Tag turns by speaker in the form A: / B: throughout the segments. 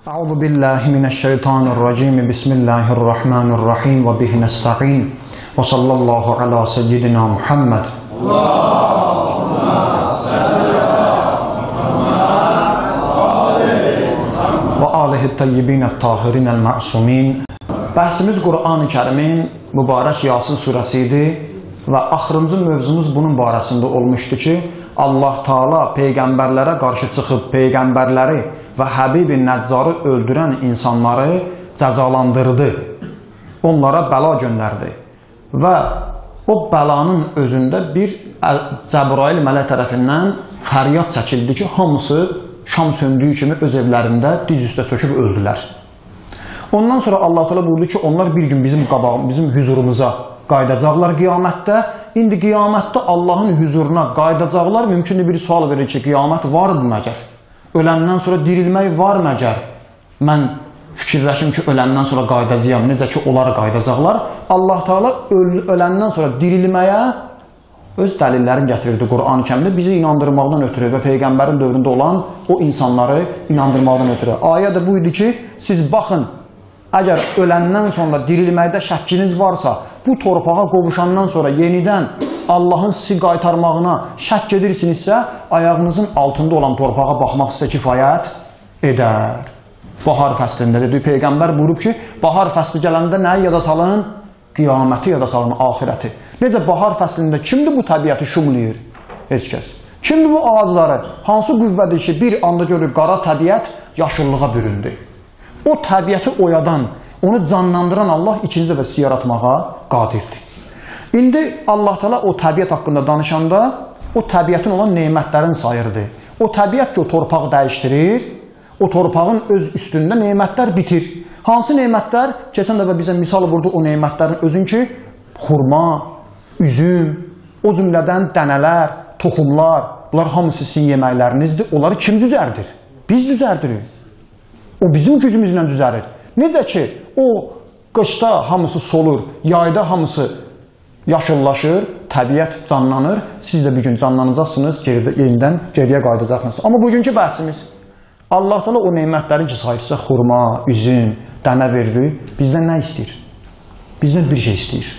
A: أعوذ بالله من الشيطان الرجيم بسم الله الرحمن الرحيم وبه نستعين وصلى الله على سيدنا محمد və alihi təyyibin əttahirin əl-məsumin Bəhsimiz Qur'an-ı kərimin mübarək Yasin surəsi idi və axırıncı mövzumuz bunun barəsində olmuşdu ki, Allah Taala peyğəmbərlərə qarşı çıxıb peyğəmbərləri və Həbibi Nəccarı öldürən insanları cəzalandırdı. Onlara bəla göndərdi. Və o bəlanın özündə bir Cəbrail mələk tərəfindən fəryad çəkildi ki, hamısı şam söndüyü kimi öz evlərində diz üstə çöküb öldülər. Ondan sonra Allah Teala buyurdu ki, onlar bir gün bizim qabağım, bizim huzurumuza qayıdacaqlar qiyamətdə. İndi qiyamətdə Allahın huzuruna qayıdacaqlar. Mümkündür bir sual verir ki, qiyamət vardı məgər? Öləndən sonra dirilmək var məgər? Mən fikirləşim ki, öləndən sonra qayıdacağam. Necə ki, onlar qayıdacaqlar. Allah Teala öl öləndən sonra dirilməyə öz dəlillərini gətirirdi Quran-ı Kərimdə bizi inandırmaqdan ötürü və peyğəmbərin dövründə olan o insanları inandırmaqdan ötürü. Ayə də bu idi ki, siz baxın, əgər öləndən sonra dirilməkdə şəkkiniz varsa, bu torpağa qovuşandan sonra yenidən Allahın sizi qaytarmağına şəkk edirsinizsə, ayağınızın altında olan torpağa baxmaq sizə kifayət edər. Bahar fəslində dedi peyğəmbər buyurub ki, bahar fəsli gələndə nəyi yada salın? Qiyaməti yada salın, axirəti. Necə bahar fəslində kimdir bu təbiəti şumlayır? Heç kəs. Kimdir bu ağacları? Hansı qüvvədir ki, bir anda görür qara təbiət yaşıllığa büründü? O təbiəti oyadan, onu canlandıran Allah ikinci dəfə sizi yaratmağa qadirdir. İndi Allah Teala o təbiət haqqında danışanda o təbiətin olan nemətlərin sayırdı. O təbiət ki, o torpağı dəyişdirir, o torpağın öz üstündə nemətlər bitir. Hansı nemətlər? Keçən dəfə bizə misal vurdu o nemətlərin özün ki, xurma, üzüm, o cümlədən dənələr, toxumlar, bunlar hamısı sizin yeməklərinizdir. Onları kim düzərdir? Biz düzərdirik. O bizim gücümüzlə düzərir. Necə ki, o qışda hamısı solur, yayda hamısı yaşıllaşır, təbiət canlanır. Siz də bir gün canlanacaqsınız, geridə, yenidən geriyə qayıdacaqsınız. Amma bugünkü bəhsimiz Allah Teala o nemətləri ki, sayırsa xurma, üzüm, dənə verir, bizdən nə istəyir? Bizdən bir şey istəyir.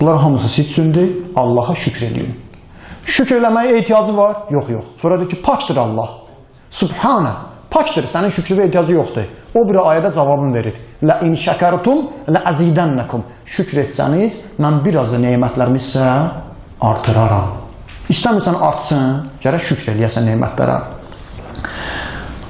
A: Bunlar hamısı siz üçündür, Allaha şükr edin. Şükr eləməyə ehtiyacı var? Yox, yox. Sonra deyir ki, pakdır Allah. Subhanə, pakdır, sənin şükrüvə ehtiyacı yoxdur. O bir ayədə cavabını verir. Lə in şəkərtum lə əzidənləkum. Şükr etsəniz, mən biraz da nemətlərimi sizə artıraram. İstəmirsən artsın, gərək şükr eləyəsən nemətlərə.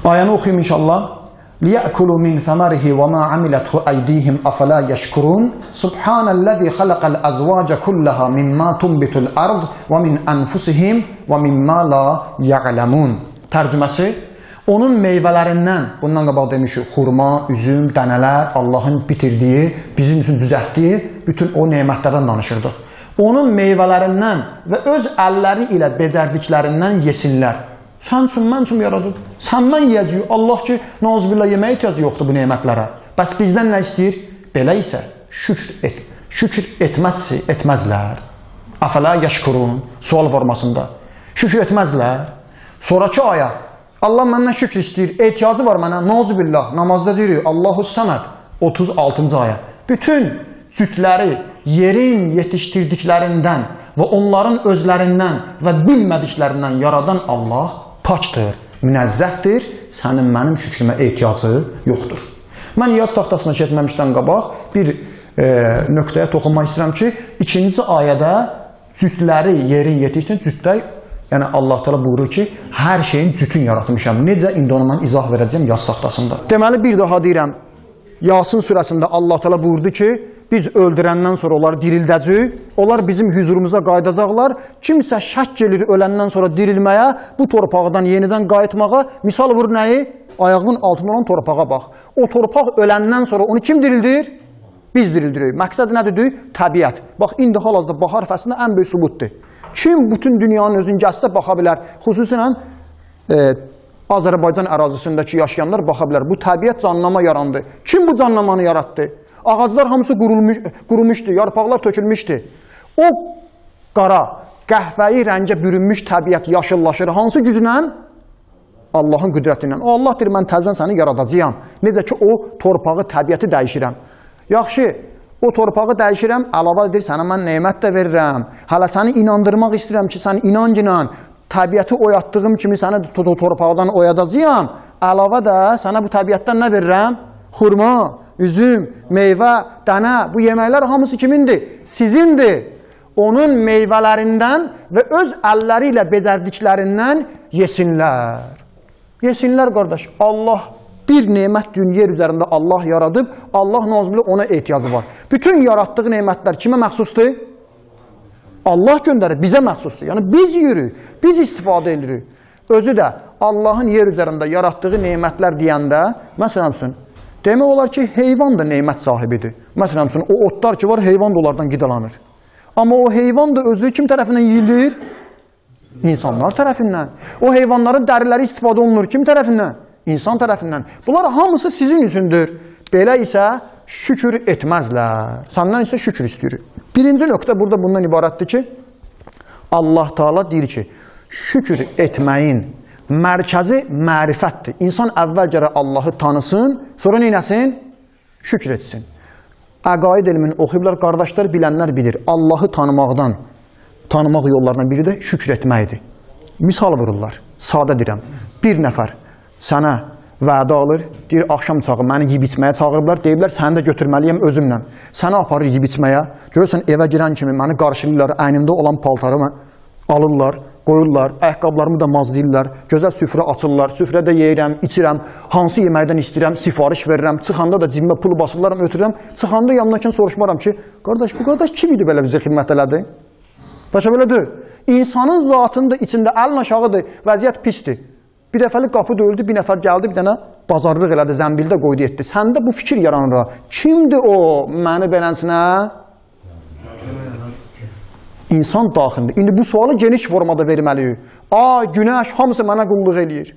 A: Ayəni oxuyum inşallah. ليأكلوا من ثمره وما عملته أيديهم أفلا يشكرون سبحان الذي خلق الأزواج كلها مما تنبت الأرض ومن أنفسهم ومما لا يعلمون Tərcüməsi onun meyvələrindən, bundan qabaq demişik, xurma, üzüm, dənələr, Allahın bitirdiyi, bizim üçün düzəltdiyi bütün o nemətlərdən danışırdıq. Onun meyvələrindən və öz əlləri ilə becərdiklərindən yesinlər. Sən üçün, mən üçün yaradıb. Səndən yeyəcəyik. Allah ki, nauzubillah yeməyə ehtiyacı yoxdur bu nemətlərə. Bəs bizdən nə istəyir? Belə isə şükr et. Şükr etməzsi, etməzlər. Əfələ yəşkurun sual formasında. Şükr etməzlər. Sonrakı aya Allah məndən şükr istəyir. Ehtiyacı var mənə. Nauzubillah. Namazda deyirik Allahu Səməd 36-cı aya. Bütün cütləri yerin yetişdirdiklərindən və onların özlərindən və bilmədiklərindən yaradan Allah pakdır, münəzzəhdir, sənin mənim şükrümə ehtiyacı yoxdur. Mən yaz taxtasına keçməmişdən qabaq bir e, nöqtəyə toxunmaq istəyirəm ki, ikinci ayədə cütləri yerin yetişdirin, cütdə Yəni Allah Teala buyurur ki, hər şeyin cütün yaratmışam. Necə indi onu mən izah verəcəm yaz taxtasında. Deməli bir daha deyirəm. Yasin surəsində Allah Teala buyurdu ki, biz öldürəndən sonra onları dirildəcəyik. Onlar bizim huzurumuza qayıdacaqlar. Kimsə şək gelir öləndən sonra dirilməyə, bu torpaqdan yenidən qayıtmağa. Misal vur nəyi? Ayağının altında olan torpağa bax. O torpaq öləndən sonra onu kim dirildir? Biz dirildirik. Məqsəd nədir? Təbiət. Bax indi hal-hazırda bahar fəslində ən böyük sübutdur. Kim bütün dünyanın özünü gəzsə baxa bilər. Xüsusən e, Azərbaycan ərazisindəki yaşayanlar baxa bilər. Bu təbiət canlama yarandı. Kim bu canlamanı yaratdı? Ağaclar hamısı qurulmuş, qurumuşdu, yarpaqlar tökülmüşdü. O qara, qəhvəyi rəngə bürünmüş təbiət yaşıllaşır. Hansı güclə? Allahın qüdrəti ilə. O Allah deyir, mən təzən səni yaradacağam. Necə ki, o torpağı, təbiəti dəyişirəm. Yaxşı, o torpağı dəyişirəm, əlavə edir, sənə mən nemət də verirəm. Hələ səni inandırmaq istəyirəm ki, sən inancla təbiəti oyatdığım kimi səni to torpaqdan oyadacağam. Əlavə də sənə bu təbiətdən nə verirəm? Xurma, üzüm, meyvə, dənə, bu yeməklər hamısı kimindir? Sizindir. Onun meyvələrindən və öz əlləri ilə bezərdiklərindən yesinlər. Yesinlər qardaş. Allah bir nemət dünya üzərində Allah yaradıb, Allah nazımlı ona ehtiyacı var. Bütün yaratdığı nemətlər kimə məxsusdur? Allah göndərir, bizə məxsusdur. Yəni biz yürü, biz istifadə edirik. Özü də Allahın yer üzərində yaratdığı nemətlər deyəndə, məsələn üçün, demək olar ki, heyvan da nemət sahibidir. Məsələn üçün, o otlar ki var, heyvan da onlardan qidalanır. Amma o heyvan da özü kim tərəfindən yeyilir? İnsanlar tərəfindən. O heyvanların dəriləri istifadə olunur kim tərəfindən? İnsan tərəfindən. Bunlar hamısı sizin üçündür. Belə isə şükür etməzlər. Səndən isə şükür istəyir. Birinci nöqtə burada bundan ibarətdir ki, Allah Taala deyir ki, şükür etməyin mərkəzi mərifətdir. İnsan əvvəl gərək Allahı tanısın, sonra neynəsin? Şükür etsin. Əqaid elmini oxuyublar, qardaşlar bilənlər bilir. Allahı tanımaqdan, tanımaq yollarından biri də şükür etməkdir. Misal vururlar, sadə deyirəm. Bir nəfər sənə vədə alır, deyir, axşam çağı məni yeyib içməyə çağırıblar, deyiblər, səni də götürməliyəm özümlə. Səni aparır yeyib içməyə, görürsən evə girən kimi məni qarşılayırlar, əynimdə olan paltarımı alırlar, qoyurlar, ayaqqabılarımı da mazlayırlar, gözəl süfrə açırlar, süfrədə yeyirəm, içirəm, hansı yeməkdən istəyirəm, sifariş verirəm, çıxanda da cibimə pul basırlar, ötürürəm, çıxanda yanındakini soruşmaram ki, qardaş, bu qardaş kim idi belə bizə xidmət elədi? Başa belə deyil. İnsanın zatında içində əlin aşağıdır, vəziyyət pisdir. Bir dəfəlik qapı döyüldü, bir nəfər gəldi, bir dənə bazarlıq elədi, zəmbildə qoydu, etdi. Səndə bu fikir yaranır. Kimdir o məni beləsinə? İnsan daxilində. İndi bu sualı geniş formada verməliyik. Ay, günəş hamısı mənə qulluq eləyir.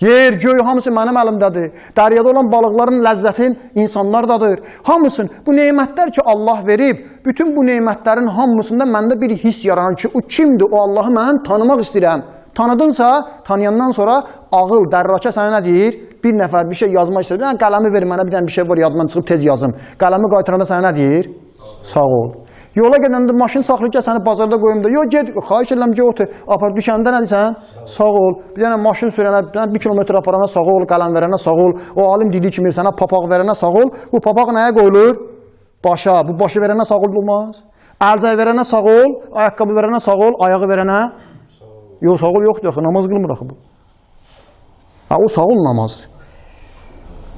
A: Yer, göy hamısı mənim əlimdədir. Dəryada olan balıqların ləzzətin insanlardadır. Hamısın bu nemətlər ki Allah verib, bütün bu nemətlərin hamısında məndə bir his yaranır ki, o kimdir? O Allahı mən tanımaq istəyirəm. Tanıdınsa, tanıyandan sonra ağıl, dərrakə sənə nə deyir? Bir nəfər bir şey yazmaq istəyir. Yəni, qələmi ver mənə, bir dənə bir şey var, yadımdan çıxıb tez yazım. Qələmi qaytaranda sənə nə deyir? Sağ ol. Yola gedəndə maşın saxlayıb ki, səni bazarda qoyum da. Yox, get, xahiş edirəm ki, otur. Apar düşəndə nə deyirsən? Sağ ol. Bir dənə maşın sürənə, bir, dənə 1 kilometr aparana sağ ol, qələm verənə sağ ol. O alim dediyi kimi sənə papaq verənə sağ ol. Bu papaq nəyə qoyulur? Başa. Bu başı verənə sağ ol olmaz. Əlcək verənə sağ ol, ayaqqabı verənə sağ ol, ayağı verənə Yox, sağ ol yoxdur axı, namaz qılmır axı bu. Ha, o sağ ol namazdır.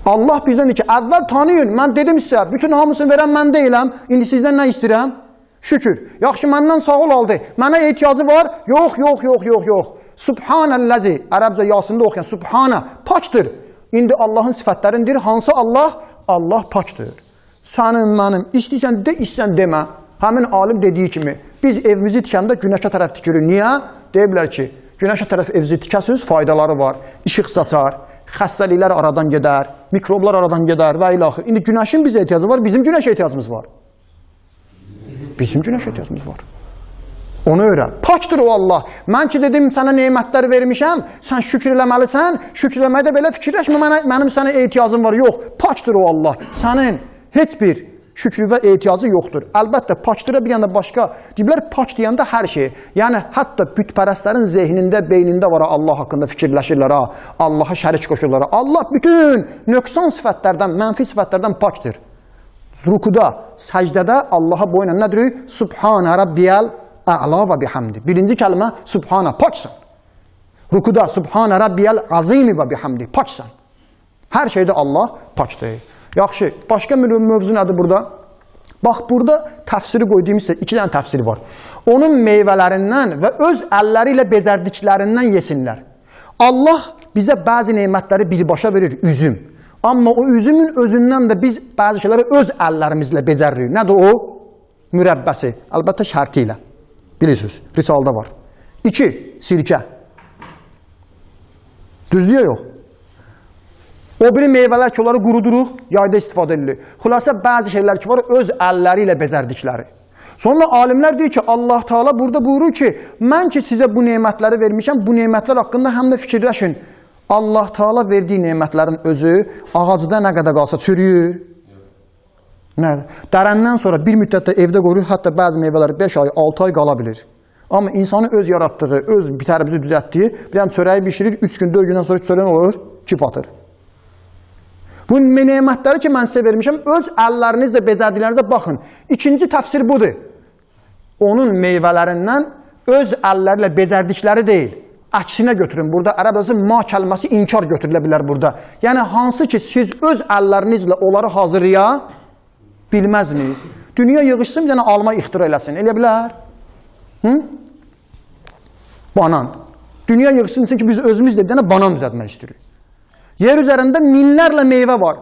A: Allah bizdən deyir ki, əvvəl tanıyın. Mən dedim sizə, bütün hamısını verən mən deyiləm. İndi sizdən nə istəyirəm? Şükür. Yaxşı, məndən sağ ol aldı. Mənə ehtiyacı var? Yox, yox, yox, yox, yox. Subhanəllazi, ərəbcə yasında oxuyan, Subhanə, paçdır. İndi Allahın sifətlərindir. Hansı Allah? Allah paçdır. Sənin, mənim, istəyirsən de, istəyirsən demə. Həmin alim dediyi kimi, biz evimizi tikəndə günəşə tərəf tikirik. Niyə? Deyiblər ki, günəşə tərəf evinizi tikəsiniz, faydaları var. İşıq saçar, xəstəliklər aradan gedər, mikroblar aradan gedər və ilə axır. İndi günəşin bizə ehtiyacı var, bizim günəşə ehtiyacımız var. Bizim günəşə ehtiyacımız var. Onu öyrən. Paçdır o Allah. Mən ki dedim sənə nemətlər vermişəm, sən şükür eləməlisən. Şükür eləməkdə belə fikirləşmə, mənə, mənim sənə ehtiyacım var. Yox, paçdır o Allah. Sənin heç bir şükrü və ehtiyacı yoxdur. Əlbəttə, paçdıra bir yana başqa, deyiblər, paç deyəndə hər şey. Yəni, hətta bütpərəstlərin zehnində, beynində var Allah haqqında fikirləşirlər, ha, Allaha şərik qoşurlar. Allah bütün nöqsan sifətlərdən, mənfi sifətlərdən paçdır. Rukuda, səcdədə Allaha boyun nədir? Subhanə Rabbiyəl ə'la və bihamdi. Birinci kəlmə Subhanə, paçsan. Rukuda Subhanə Rabbiyəl azimi və bihamdi, paçsan. Hər şeydə Allah paçdır. Yaxşı, başqa mövzu nədir burada? Bax, burada təfsiri qoyduğum isə iki dənə təfsiri var. Onun meyvələrindən və öz əlləri ilə bezərdiklərindən yesinlər. Allah bizə bəzi nemətləri birbaşa verir, üzüm. Amma o üzümün özündən də biz bəzi şeyləri öz əllərimizlə bezərririk. Nədir o? Mürəbbəsi. Əlbəttə şərti ilə. Bilirsiniz, risalda var. İki, sirkə. Düzdür ya yox? O biri meyvələr ki, onları quruduruq, yayda istifadə edilir. Xülasə, bəzi şeylər ki, var, öz əlləri ilə bezərdikləri. Sonra alimlər deyir ki, Allah Taala burada buyurur ki, mən ki sizə bu nemətləri vermişəm, bu nemətlər haqqında həm də fikirləşin. Allah Taala verdiyi nemətlərin özü ağacda nə qədər qalsa çürüyür. Nə? Dərəndən sonra bir müddətdə evdə qoyulur, hətta bəzi meyvələr 5 ay, 6 ay qala bilir. Amma insanın öz yaratdığı, öz bitərimizi düzəltdiyi, bir dənə çörəyi bişirir, 3 gün, 4 gündən sonra çörəyin olur, kip atır. Bu nemətləri ki, mən sizə vermişəm, öz əllərinizlə, bezərdiklərinizə baxın. İkinci təfsir budur. Onun meyvələrindən öz əllərlə bezərdikləri deyil, əksinə götürün. Burada ərəb özü ma kəlməsi inkar götürülə bilər burada. Yəni hansı ki siz öz əllərinizlə onları hazırlaya bilməzsiniz. Dünya yığışsın bir dənə alma ixtira eləsin. Elə bilər? Hı? Banan. Dünya yığışsın ki biz özümüz də bir dənə banan düzəltmək istəyirik. Yer üzərində minlərlə meyvə var.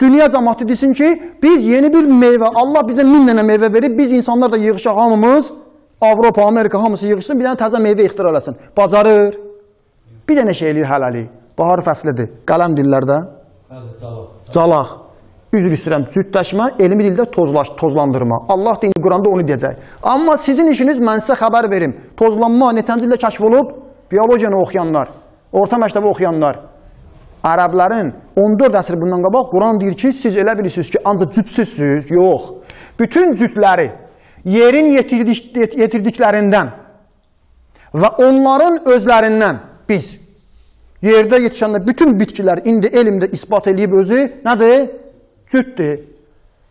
A: Dünya cəmaatı desin ki, biz yeni bir meyvə, Allah bizə min dənə meyvə verib, biz insanlar da yığışaq hamımız Avropa, Amerika hamısı yığışsın, bir dənə təzə meyvə ixtira eləsin. Bacarır. Bir dənə şey eləyir hələlik. Bahar fəslidir. Qələm dillərdə. Calaq. Üzr istəyirəm, cütləşmə, elmi dildə tozlaş, tozlandırma. Allah da indi Quranda onu deyəcək. Amma sizin işiniz mən sizə xəbər verim. Tozlanma neçənci ildə kəşf olub? Biologiyanı oxuyanlar, orta məktəbi oxuyanlar. Ərəblərin 14 əsr bundan qabaq Quran deyir ki, siz elə bilirsiniz ki, ancaq cütsüzsüz. Yox. Bütün cütləri yerin yetirdik, yetirdiklərindən və onların özlərindən biz yerdə yetişəndə bütün bitkilər indi elmdə isbat eləyib özü nədir? Cütdür.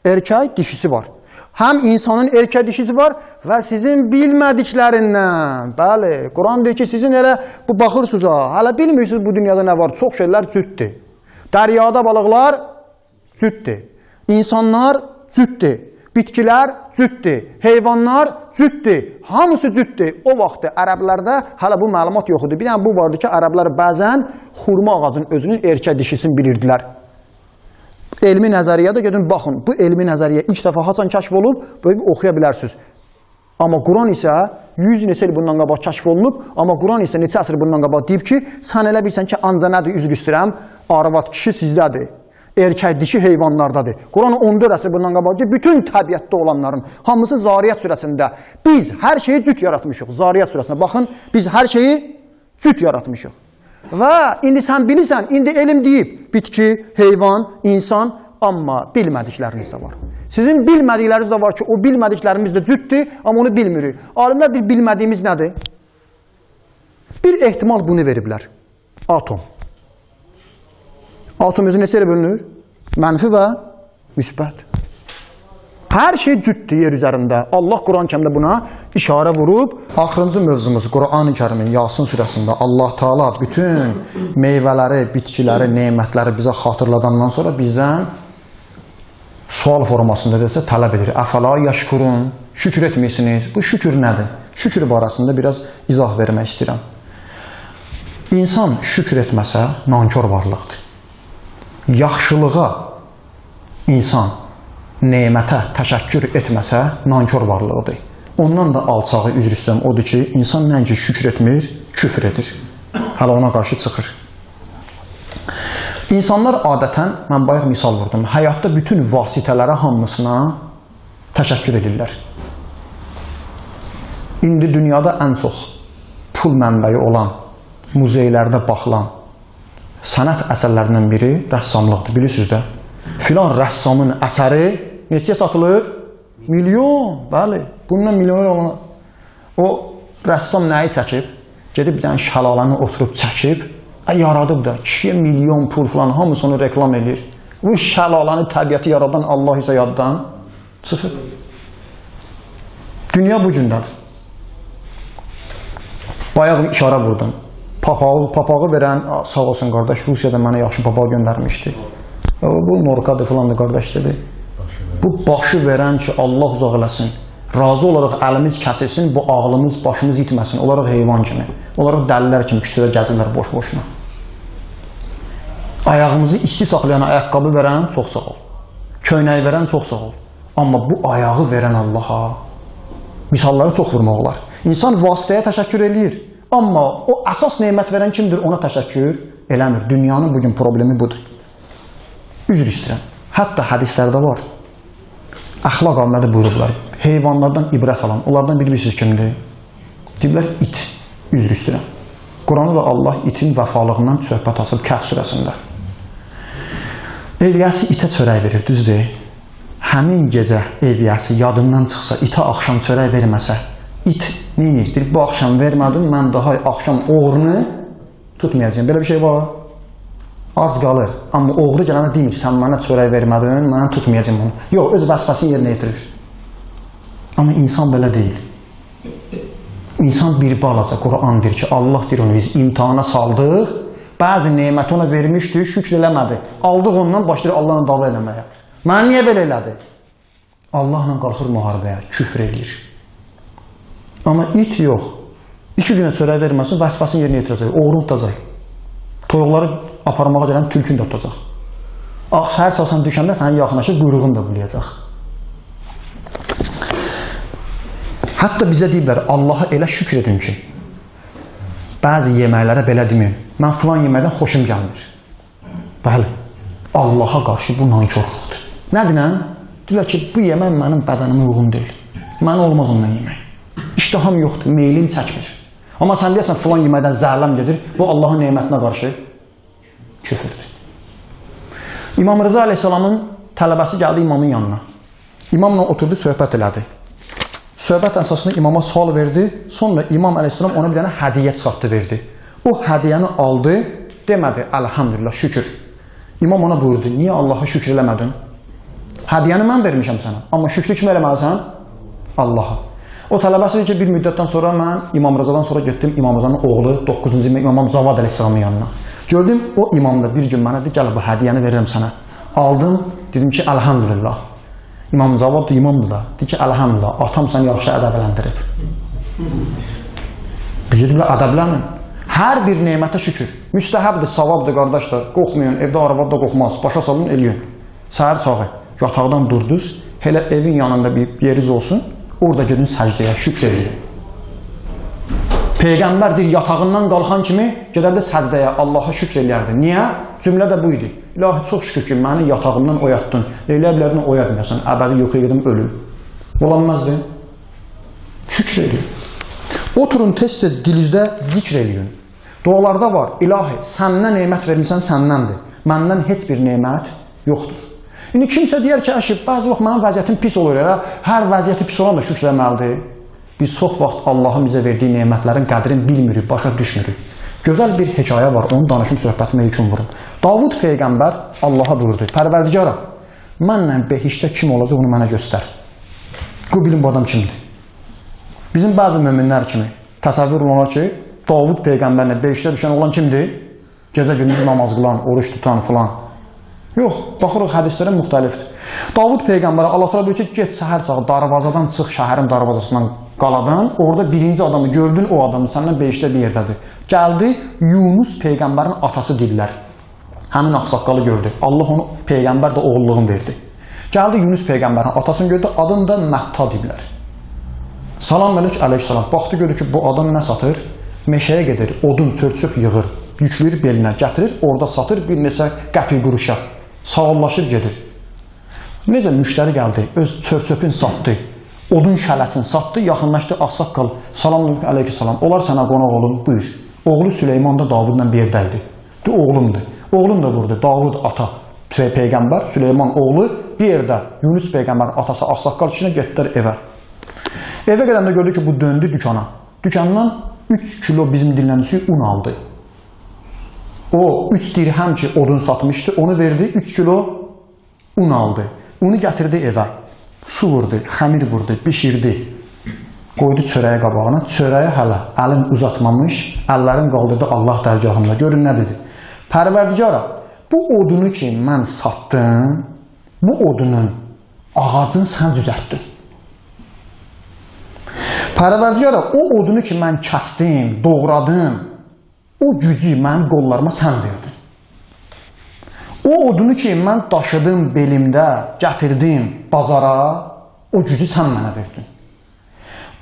A: Erkək dişisi var. Həm insanın erkək dişisi var və sizin bilmədiklərindən. Bəli, Quran deyir ki, sizin elə bu baxırsınız ha, hələ bilmirsiniz bu dünyada nə var. Çox şeylər cütdür. Dəryada balıqlar cütdür. İnsanlar cütdür. Bitkilər cütdür, heyvanlar cütdür, hamısı cütdür. O vaxtda ərəblərdə hələ bu məlumat yox idi. Bir dənə bu vardı ki, ərəblər bəzən xurma ağacının özünün erkək dişisini bilirdilər. Elmi nəzəriyyədə gedin baxın. Bu elmi nəzəriyyə ilk dəfə haçan kəşf olub, bir oxuya bilərsiniz. Amma Quran isə 100 neçə il bundan qabaq kəşf olunub, amma Quran isə neçə əsr bundan qabaq deyib ki, sən elə bilsən ki, anca nədir üzr istəyirəm, arvad kişi sizdədir erkək dişi heyvanlardadır. Quran 14 əsr bundan qabaq ki, bütün təbiətdə olanların hamısı Zariyyət surəsində biz hər şeyi cüt yaratmışıq. Zariyyət surəsində baxın, biz hər şeyi cüt yaratmışıq. Və indi sən bilirsən, indi elm deyib, bitki, heyvan, insan, amma bilmədikləriniz də var. Sizin bilmədikləriniz də var ki, o bilmədiklərimiz də cütdür, amma onu bilmirik. Alimlər deyir, bilmədiyimiz nədir? Bir ehtimal bunu veriblər. Atom. Atom özü neçə ilə bölünür? Mənfi və müsbət. Hər şey cütdür yer üzərində. Allah Quran-Kərimdə buna işarə vurub. Axırıncı mövzumuz Quran-ı Kərimin Yasin surəsində Allah Taala bütün meyvələri, bitkiləri, nemətləri bizə xatırladandan sonra bizdən sual formasında desə tələb edir. Əfəla yaşkurun? Şükür etmirsiniz. Bu şükür nədir? Şükür barəsində biraz izah vermək istəyirəm. İnsan şükür etməsə nankor varlıqdır yaxşılığa insan nemətə təşəkkür etməsə nankor varlığıdır. Ondan da alçağı üzr istəyirəm odur ki, insan nəinki şükür etmir, küfr edir. Hələ ona qarşı çıxır. İnsanlar adətən, mən bayaq misal vurdum, həyatda bütün vasitələrə hamısına təşəkkür edirlər. İndi dünyada ən çox pul mənbəyi olan, muzeylərdə baxılan, sənət əsərlərindən biri rəssamlıqdır, bilirsiniz də. Filan rəssamın əsəri neçəyə satılır? Milyon, bəli. Bundan milyoner olan o rəssam nəyi çəkib? Gedib bir dənə şəlaləni oturub çəkib, ə, yaradıb da, kişiyə milyon pul falan, hamısı onu reklam edir. Bu şəlalanı, təbiəti yaradan Allah isə yaddan çıxır. Dünya bu gündədir. Bayaq işarə vurdum. Papağı, papağı verən, sağ olsun qardaş, Rusiyada mənə yaxşı papaq göndərmişdi. Bu Norkadır filan da qardaş dedi. Bu başı verən ki, Allah uzaq eləsin. Razı olaraq əlimiz kəsilsin, bu ağlımız, başımız itməsin. Olaraq heyvan kimi. Olaraq dəlilər kimi küçədə gəzirlər boş-boşuna. Ayağımızı isti saxlayan ayaqqabı verən çox sağ ol. Köynəyi verən çox sağ ol. Amma bu ayağı verən Allaha misalları çox vurmaq olar. İnsan vasitəyə təşəkkür eləyir. Amma o əsas nemət verən kimdir? Ona təşəkkür eləmir. Dünyanın bugün problemi budur. Üzr istəyirəm. Hətta hədislərdə var. Əxlaq alimləri buyurublar. Heyvanlardan ibrət alan. Onlardan biri bilirsiniz kimdir? Deyirlər it. Üzr istəyirəm. Quranda da Allah itin vəfalığından söhbət açıb Kəhf surəsində. Evyəsi itə çörək verir, düzdür? Həmin gecə evyəsi yadından çıxsa, itə axşam çörək verməsə, it nə edir? Bu axşam vermədin, mən daha axşam oğrunu tutmayacağam. Belə bir şey var. Az qalır. Amma oğru gələndə demir, sən mənə çörək vermədin, mən tutmayacağam onu. Yox, öz vəzifəsini yerinə yetirir. Amma insan belə deyil. İnsan bir balaca Quran deyir ki, Allah deyir onu biz imtihana saldıq. Bəzi neməti ona vermişdi, şükr eləmədi. Aldıq ondan başlayır Allahla dava eləməyə. Mən niyə belə elədi? Allahla qalxır müharibəyə, küfr eləyir. Amma it yox. İki günə çörək verməsin, vəzifəsini yerinə yetirəcək, oğrun tutacaq. Toyuqları aparmağa gələn tülkün də tutacaq. Ax, səhər çalsan düşəndə sənin yaxınlaşıb quyruğunu da bulayacaq. Hətta bizə deyiblər, Allaha elə şükr edin ki, bəzi yeməklərə belə deməyin. Mən filan yeməkdən xoşum gəlmir. Bəli, Allaha qarşı bu nankorluqdur. Nədirən? Deyirlər ki, bu yemək mənim bədənimə uyğun deyil. Mən olmaz ondan yemək. İştaham yoxdur, meylim çəkmir. Amma sən deyəsən filan yeməkdən zəhləm gedir, bu Allahın nemətinə qarşı küfürdür. İmam Rıza əleyhissalamın tələbəsi gəldi imamın yanına. İmamla oturdu, söhbət elədi. Söhbət əsasında imama sual verdi. Sonra İmam əleyhissalam ona bir dənə hədiyyə çıxartdı verdi. O hədiyyəni aldı, demədi əlhamdülillah, şükür. İmam ona buyurdu, niyə Allaha şükür eləmədin? Hədiyyəni mən vermişəm sənə, amma şükrü kim eləməlisən? Allaha. O tələbəsi ki, bir müddətdən sonra mən İmam Rızadan sonra getdim İmam Rızanın oğlu 9-cu İmam Zavad əleyhissalamın yanına. Gördüm o imam da bir gün mənə dedi, gəl bu hədiyyəni verirəm sənə. Aldım, dedim ki, əlhamdülillah. İmam Zavad da imamdır da. Deyir ki, əlhamdülillah, atam səni yaxşı ədəbləndirib. Deyirlər, ədəblənin. Hər bir nemətə şükür. Müstəhəbdir, savabdır, qardaşlar. Qorxmayın, evdə arvad da qorxmaz. Başa salın, eləyin. Səhər çağı yataqdan durdunuz, elə evin yanında bir yeriniz olsun, orada gedin səcdəyə, şükür edin. Peyğəmbər deyir, yatağından qalxan kimi gedərdi səcdəyə, Allaha şükür eləyərdi. Niyə? Cümlə də bu idi. İlahi, çox şükür ki, məni yatağımdan oyatdın. Elə bilərini oyatmayasan, əbədi yuxuya gedim, ölüm. Olanmazdı. Şükür edin. Oturun tez-tez dilinizdə zikr eləyin. Dualarda var, ilahi, səndən nemət vermirsən, səndəndir. Məndən heç bir nemət yoxdur. İndi kimsə deyər ki, əşib, bəzi vaxt mənim vəziyyətim pis olur, elə. hər vəziyyəti pis olan da şükr eləməlidir. Biz çox vaxt Allahın bizə verdiyi nemətlərin qədrini bilmirik, başa düşmürük. Gözəl bir hekayə var, onu danışım söhbətimə yekun vurum. Davud Peyğəmbər Allaha buyurdu, pərverdigara, mənlə behişdə kim olacaq onu mənə göstər. Bu bilin bu adam kimdir? Bizim bəzi möminlər kimi təsəvvür olunur ki, Davud Peyğəmbərlə behişdə düşən olan kimdir? Gecə gündüz namaz qılan, oruç tutan filan. Yox, baxırıq hədislərə müxtəlifdir. Davud Peyğəmbərə Allah təala deyir ki, get səhər çağı darvazadan çıx şəhərin darvazasından qaladan, orada birinci adamı gördün, o adamı səndən beşdə bir yerdədir. Gəldi, Yunus Peyğəmbərin atası deyirlər. Həmin axsaqqalı gördü. Allah onu Peyğəmbər də oğulluğun verdi. Gəldi Yunus Peyğəmbərin atasını gördü, adını da Mətta deyirlər. Salam əleyk əleyhissalam. Baxdı gördü ki, bu adam nə satır? Meşəyə gedir, odun, çörçöp yığır, yükləyir belinə, gətirir, orada satır bir neçə qəpik quruşa. Sağollaşır gedir. Necə müştəri gəldi, öz çörçöpün satdı, odun şələsini satdı, yaxınlaşdı ağsaqqal. Salam əleyhissalam. Onlar sənə qonaq olun, buyur. Oğlu Süleyman da Davudla bir yerdəydi. De oğlumdur. Oğlum da vurdu. Davud ata, peyğəmbər, Süleyman oğlu bir yerdə Yunus peyğəmbər atası ağsaqqal içinə getdilər evə. Evə gələndə gördü ki, bu döndü dükana. Dükandan 3 kilo bizim dinlənisi un aldı. O 3 dirhəm ki odun satmışdı, onu verdi, 3 kilo un aldı. Unu gətirdi evə. Su vurdu, xəmir vurdu, bişirdi. Qoydu çörəyə qabağına. Çörəyə hələ əlin uzatmamış, əllərin qaldırdı Allah dərgahında. Görün nə dedi? Pərverdigara, bu odunu ki mən satdım, bu odunun ağacını sən düzəltdin. Pərverdigara, o odunu ki mən kəsdim, doğradım, o gücü mənim qollarıma sən verdin. O odunu ki mən daşıdım belimdə, gətirdim bazara, o gücü sən mənə verdin.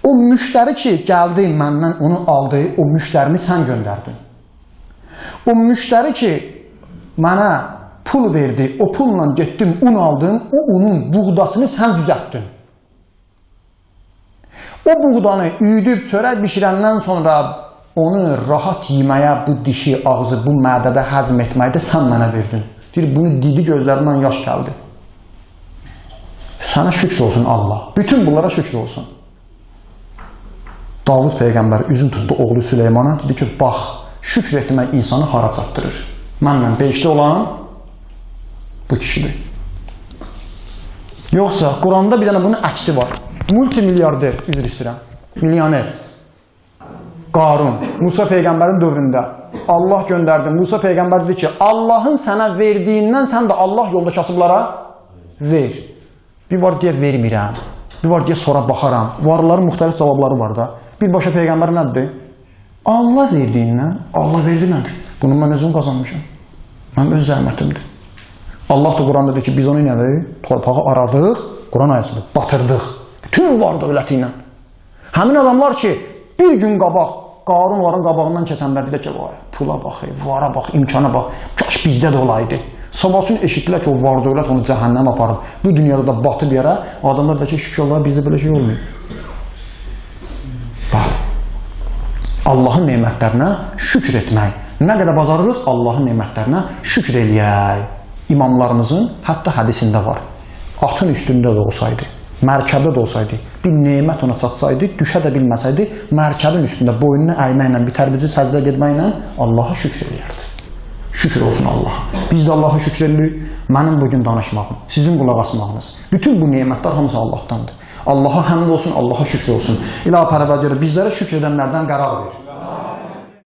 A: O müştəri ki gəldi məndən onu aldı, o müştərini sən göndərdin. O müştəri ki mənə pul verdi, o pulla getdim un aldım, o unun buğdasını sən düzəltdin. O buğdanı üyüdüb çörək bişirəndən sonra onu rahat yeməyə, bu dişi, ağzı, bu mədədə həzm etməkdə sən mənə verdin. Deyir, bunu didi gözlərindən yaş gəldi. Sənə şükür olsun Allah. Bütün bunlara şükür olsun. Davud Peyğəmbər üzün tutdu oğlu Süleymana, dedi ki, bax, şükür etmək insanı hara çatdırır. Mənlə beşli olan bu kişidir. Yoxsa Quranda bir dənə bunun əksi var. Multimilyarder, üzr istəyirəm, milyoner. Qarun, Musa Peyğəmbərin dövründə Allah göndərdi. Musa Peyğəmbər dedi ki, Allahın sənə verdiyindən sən də Allah yolda kasıblara ver. Bir var deyə vermirəm. Bir var deyə sonra baxaram. Varların müxtəlif cavabları var da. Birbaşa Peyğəmbər nədir? Allah verdiyindən, Allah verdi nədir? Bunu mən özüm qazanmışam. Mənim öz zəhmətimdir. Allah da Quranda deyir ki, biz onu nədir? Torpağı aradıq, Quran ayəsində batırdıq. Bütün var dövləti ilə. Həmin adamlar ki, bir gün qabaq Qarunların qabağından keçənlər deyir ki, vay, pula bax, vara bax, imkana bax. Kaş bizdə də olaydı. Sabahçın eşitdilər ki, o var dövlət onu cəhənnəm aparıb. Bu dünyada da batıb yerə. Adamlar da ki, şükür Allah bizdə belə şey olmuyor. Bax. Allahın nemətlərinə şükür etmək. Nə qədər bacarırıq Allahın nemətlərinə şükür eləyək. İmamlarımızın hətta hədisində var. Atın üstündə də olsaydı, mərkəbdə də olsaydı, bir nemət ona çatsaydı, düşə də bilməsəydi, mərkəbin üstündə boynunu əyməklə, bir tərbici səzdə getməklə Allaha şükür eləyərdi. Şükür olsun Allah. Biz də Allaha şükür edirik. Mənim bugün danışmağım, sizin qulaq asmağınız, bütün bu nemətlər hamısı Allahdandır. Allaha həmd olsun, Allaha şükür olsun. İlahi Pərəvərdigara bizlərə şükür edənlərdən qərar ver.